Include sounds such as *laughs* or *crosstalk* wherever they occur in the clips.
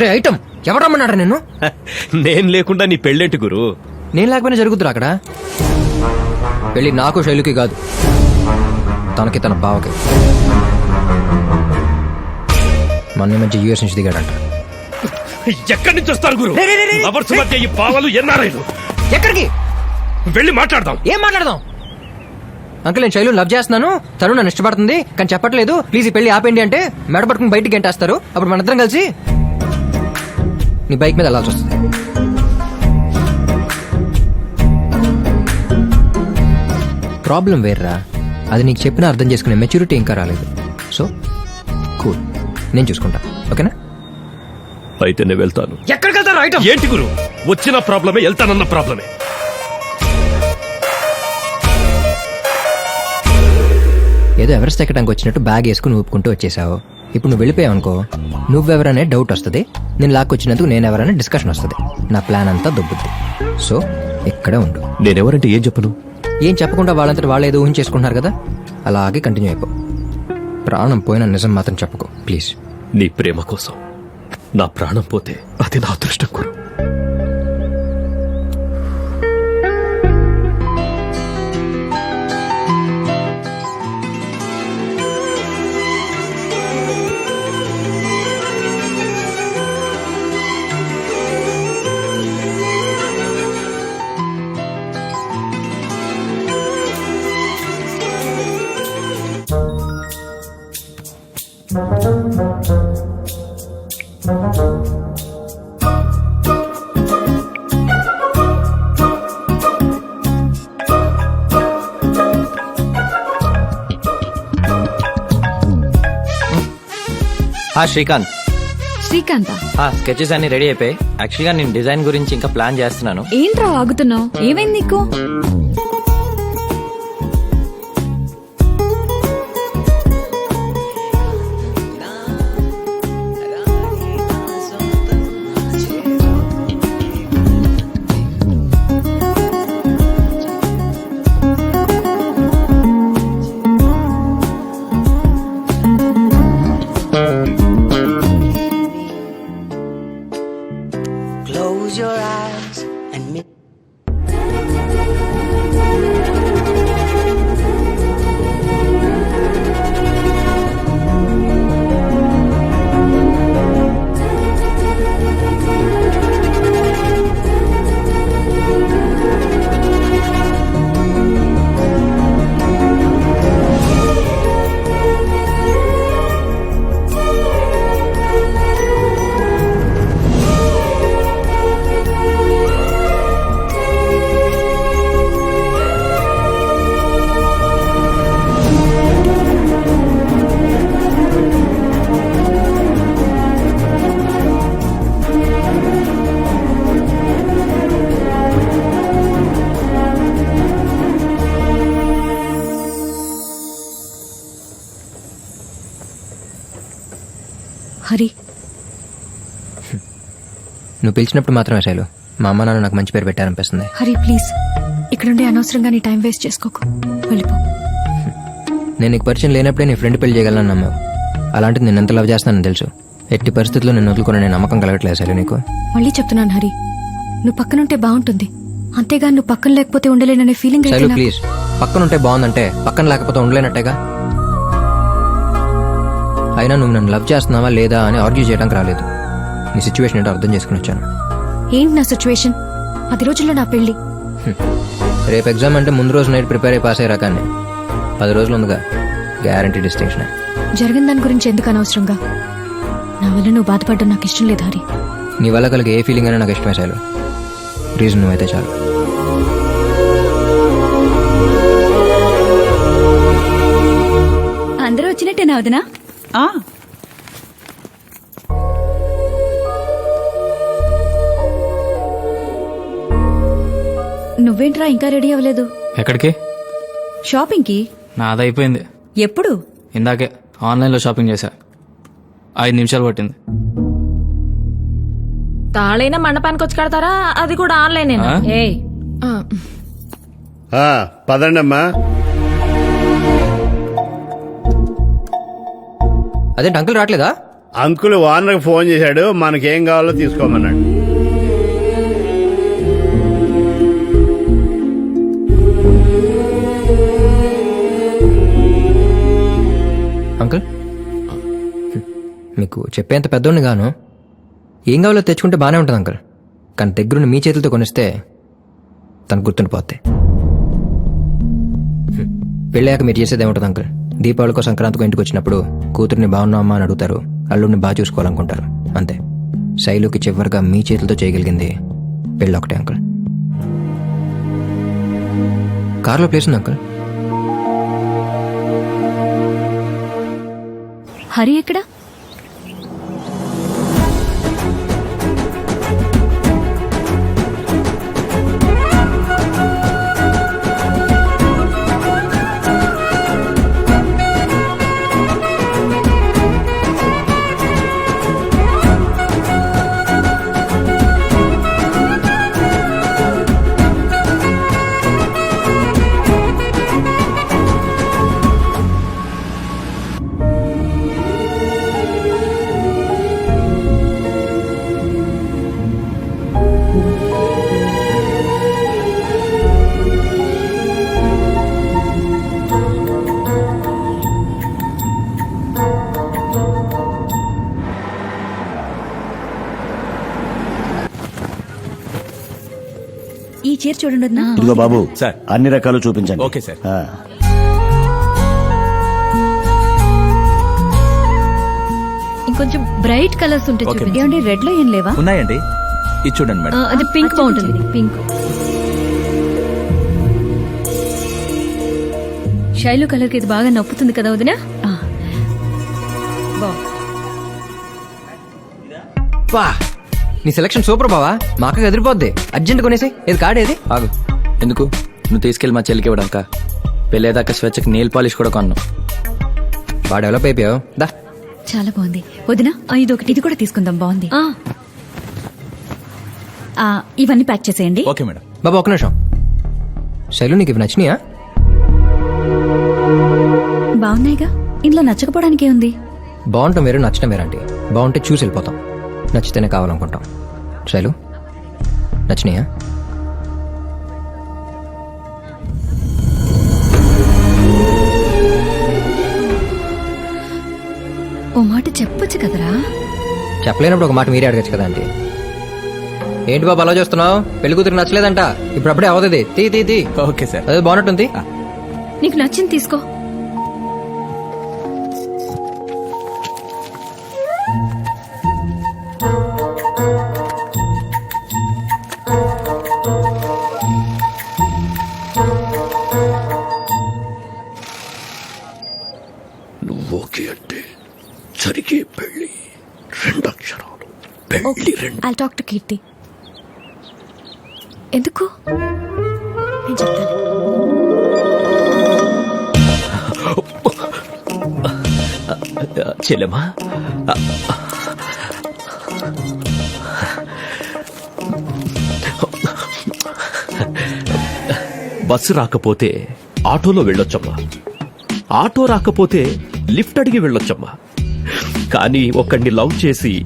రే item ఎవరు రమ్మన్నాడు నేను *laughs* నేను లేకుండా నీ పెళ్ళేంటి గురు? నేను లేకపోయినా జరుగుతురా అక్కడ? పెళ్ళి నాకు శైలుకి కాదు. తనకి తన బావకి. మొన్న మధ్య యూఎస్ నుంచి దిగాడంట. ఎక్కడి నుంచి వస్తారు గురు? రే, రే, రే, రే. లవర్స్ మధ్య ఈ పావలు ఎన్నారైలు? ఎక్కడికి? వెళ్ళి మాట్లాడదాం. ఏం మాట్లాడదాం? అంకుల్ నేను శైలు లవ్ చేస్తున్నాను. తను నన్ను ఇష్టపడుతుంది. కానీ చెప్పట్లేదు. ప్లీజ్ ఈ పెళ్ళి ఆపేయండి అంటే మెడ పట్టుకుని బయటికి గంటేస్తారు. అప్పుడు మన ఇద్దరం కలిసి నీ బైక్ మీద వెళ్ళాల్సి వస్తుంది. ప్రాబ్లం వేర్రా. అది నీకు చెప్పినా అర్థం చేసుకునే మెచ్యూరిటీ ఇంకా రాలేదు. So cool. నేను చూసుకుంటా. ఓకేనా? అయితే నేను వెళ్తాను. ఎక్కడికి వెళ్తారు ఐటమ్? ఏంటి గురు? వచ్చిన ప్రాబ్లమే వెళ్తానన్న ప్రాబ్లమే. ఏదో ఎవరెస్ట్ ఎక్కడానికి వచ్చినట్టు బ్యాగ్ వేసుకుని ఊపుకుంటూ వచ్చేసావు. ఇప్పుడు నువ్వు వెళ్ళిపోయావు అనుకో నువ్వెవరనే డౌట్ వస్తుంది నేను లాక్కొచ్చినందుకు నేను ఎవరనే డిస్కషన్ వస్తుంది. నా ప్లాన్ అంతా దొబ్బుద్ది. సో ఇక్కడే ఉండు. నేనెవరంటే ఏం చెప్పను? ఏం చెప్పకుండా వాళ్ళంతటి వాళ్ళు ఏదో ఊహించేసుకుంటున్నారు కదా? అలాగే కంటిన్యూ అయిపో. ప్రాణం పోయిన నిజం మాత్రం చెప్పుకో ప్లీజ్ నీ ప్రేమ కోసం. నా ప్రాణం పోతే అది నా అదృష్టం గురు. ఆ శ్రీకాంత్. శ్రీకాంత? ఆ స్కెచెస్ అన్ని రెడీ అయిపోయి యాక్చువల్గా నేను డిజైన్ గురించి ఇంకా ప్లాన్ చేస్తున్నాను. ఏంట్రా ఆగుతున్నావు ఏమైంది నీకు? హరి నువ్వు పిలిచినప్పుడు మాత్రమే శైలు. మా అమ్మ నాన్న నాకు మంచి పేరు పెట్టారనిపిస్తుంది. హరి ప్లీజ్. ఇక్కడుండి అనవసరంగా నీ టైం వేస్ట్ చేసుకోకు. వెళ్ళిపో. నేను నీకు పరిచయం లేనప్పుడే నీ ఫ్రెండ్ పెళ్ళి చేయగలను నమ్మావు అలాంటిది నేను ఎంత లవ్ చేస్తానని తెలుసు. ఎట్టి పరిస్థితుల్లో నేను వదులుకుని నేను నమ్మకం కలగట్లేదు శైలు నీకు. మళ్ళీ చెప్తున్నాను హరి. నువ్వు పక్కనుంటే బాగుంటుంది. అంతేగా నువ్వు పక్కన లేకపోతే ఉండలేననే ఫీలింగ్ శైలు ప్లీజ్. పక్కన ఉంటే బాగుందంటే పక్కన లేకపోతే ఉండలేనట్టేగా? అయినా నువ్వు నన్ను లవ్ చేస్తున్నావా లేదా అని ఆర్గ్యూ చేయడానికి రాలేదు. నీ సిచ్యువేషన్ ఏంటో అర్థం చేసుకుని వచ్చాను. ఏంటి నా సిచ్యువేషన్? పది రోజుల్లో నా పెళ్ళి రేపు ఎగ్జామ్ అంటే ముందు రోజు నైట్ ప్రిపేర్ అయి పాస్ అయ్యే రకాన్ని. పది రోజులు ఉందిగా. గ్యారంటీ డిస్టింక్షన్ జరిగిన దాని గురించి ఎందుకు అనవసరంగా? నా వల్ల నువ్వు బాధపడడం నాకు ఇష్టం లేదు హరి. నీ వల్ల కలిగే ఏ ఫీలింగ్ అయినా నాకు ఇష్టమే శైలు. రీజన్ నువ్వైతే చాలు. అందరూ వచ్చినట్టేనా వదినా? నువ్వేంట్రా ఇంకా రెడీ అవ్వలేదు? ఎక్కడికి? షాపింగ్కి నాది అయిపోయింది. ఎప్పుడు? ఇందాకే ఆన్లైన్లో షాపింగ్ చేశా. ఐదు నిమిషాలు పట్టింది. తాళైనా మండపానికి వచ్చి కడతారా? అది కూడా ఆన్లైన్ ఆ, పదండమ్మా. అదేంటి అంకుల్ రావట్లేదా? అంకుల్ ఓనర్కి ఫోన్ చేశాడు మనకేం కావాలో తీసుకోమన్నాడు. అంకుల్ మీకు చెప్పేంత పెద్దోడిని గాను. ఏం కావాలో తెచ్చుకుంటే బాగానే ఉంటుంది అంకుల్ కానీ దగ్గరుండి మీ చేతులతో కొనిస్తే తనకు గుర్తుండిపోద్ది. హ్మ్. పెళ్ళాక మీరు చేసేది ఏముంటుంది అంకుల్ దీపావళికో సంక్రాంతికో ఇంటికి వచ్చినప్పుడు కూతుర్ని బాగున్నామా అని అడుగుతారు. అల్లుడిని బాగా చూసుకోవాలనుకుంటారు. అంతే. శైలుకి చివరిగా మీ చేతులతో చేయగలిగింది పెళ్ళి ఒకటే అంకుల్. కార్లో ప్లేస్ ఉంది అంకుల్? హరి ఎక్కడ? ఈ చీర చూడండి వదినా. ఇదిగో బాబు సార్. అన్ని రకాలు చూపించండి. Okay sir. ఆ. ఇంకొంచెం బ్రైట్ కలర్స్ ఉంటే ఏమండి రెడ్లో ఏం లేవా? ఉన్నాయండి. ఇది చూడండి మేడం. అది పింక్ బాగుంటుంది. పింక్. శైలు కలర్కి ఇది బాగా నప్పుతుంది కదా వదినా? వా నీ సెలక్షన్ సూపర్ బావా. మా అక్కకి ఎదిరిపోద్ది. అర్జెంట్ కొనేసి ఇది కాడేది ఆగు. ఎందుకు? నువ్వు తీసుకెళ్ళి మా చెల్లికి ఇవ్వడాక పెళ్ళేదాకా స్వేచ్ఛకి నెయిల్ పాలిష్ కూడా కొన్నావు బాగా డెవలప్ అయిపోయావు. దా. చాలా బాగుంది. వదినా ఇది ఒకటి ఇది కూడా తీసుకుందాం. బాగుంది. ఆ, ఇవన్నీ ప్యాక్ చేసేయండి. Okay madam. బాబా ఒక నిమిషం. శైలు నీకు ఇవి నచ్చినాయా? బాగున్నాయిగా. ఇందులో నచ్చకపోవడానికి ఏముంది? బాగుంటాం వేరు నచ్చడం వేరంటి. బాగుంటే చూసి వెళ్ళిపోతాం. నచ్చితేనే కావాలనుకుంటాం. శైలు నచ్చినాయా? ఓ మాట చెప్పొచ్చు కదరా? చెప్పలేనప్పుడు ఒక మాట మీరే అడగచ్చు కదా ఆంటీ. ఏంటి బాబు అలా చేస్తున్నావు? పెళ్ళి కూతురు నచ్చలేదంట. ఇప్పుడు అప్పుడే అవుతుంది. తీ తీ తీ. Okay sir. అదే బాగున్నట్టుంది. నీకు నచ్చింది తీసుకో. ఐ టాక్ టు కీర్తి ఎందుకు? నేను చెప్తాను. చెల్లెమా బస్సు రాకపోతే ఆటోలో వెళ్ళొచ్చమ్మా. ఆటో రాకపోతే లిఫ్ట్ అడిగి వెళ్ళొచ్చమ్మా. కానీ ఒకడిని లవ్ చేసి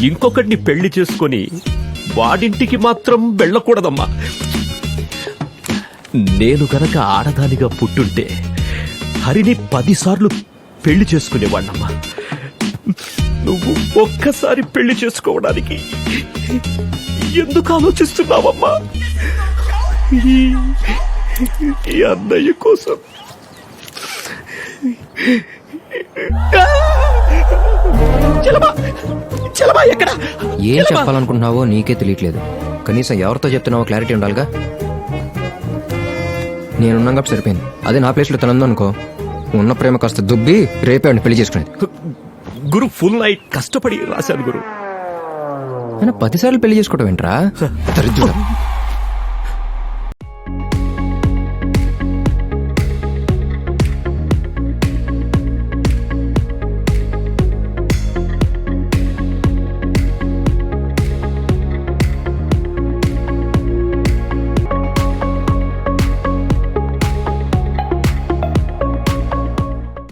ఇంకొకటిని పెళ్ళి చేసుకొని వాడింటికి మాత్రం వెళ్ళకూడదమ్మా. నేను గనక ఆడదానిగా పుట్టుంటే హరిని పదిసార్లు పెళ్ళి చేసుకునేవాణ్ణమ్మా. నువ్వు ఒక్కసారి పెళ్ళి చేసుకోవడానికి ఎందుకు ఆలోచిస్తున్నావమ్మా? ఈ- అన్నయ్య కోసం. ఎక్కడ? ఏం చెప్పాలనుకుంటున్నావో నీకే తెలియట్లేదు. కనీసం ఎవరితో చెప్తున్నావో క్లారిటీ ఉండాలిగా? నేనున్నాం కాబట్టి సరిపోయింది. అదే నా ప్లేస్లో తనందో అనుకో. ఉన్న ప్రేమ కాస్త దుబ్బి రేపే వాడిని పెళ్ళి చేసుకునేది. గురు ఫుల్ నైట్ కష్టపడి రాశాను గురు. పదిసార్లు పెళ్ళి చేసుకోవడం ఏంట్రా? దరిద్రుడు.